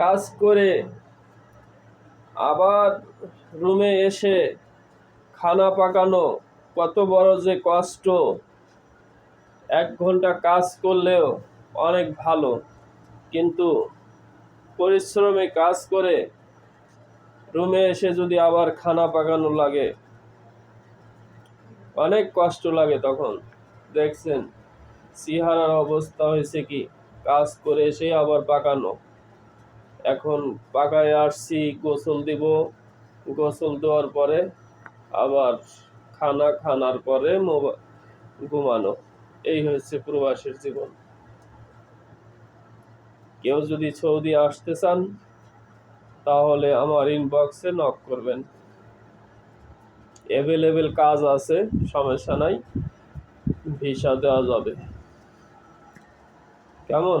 কাজ করে আবার রুমে এসে খানা পাকানো, কত বড় যে কষ্ট। এক ঘণ্টা কাজ করলেও অনেক ভালো, কিন্তু পরিশ্রমে কাজ করে রুমে এসে যদি আবার খানা পাকানো লাগে, অনেক কষ্ট লাগে তখন। দেখছেন, সিহারার অবস্থা হয়েছে কি? কাজ করে এসে আবার পাকানো। এখন পাকায় আসছি, গোসল দিব। গোসল দেওয়ার পরে আবার খানা খানার পরে ঘুমানো। এই হচ্ছে প্রবাসের জীবন। কেউ যদি সৌদি আসতে চান, তাহলে আমার ইনবক্সে নক করবেন। অ্যাভেলেবেল কাজ আছে, সমস্যা নাই। ভিসা দেওয়া যাবে। কেমন?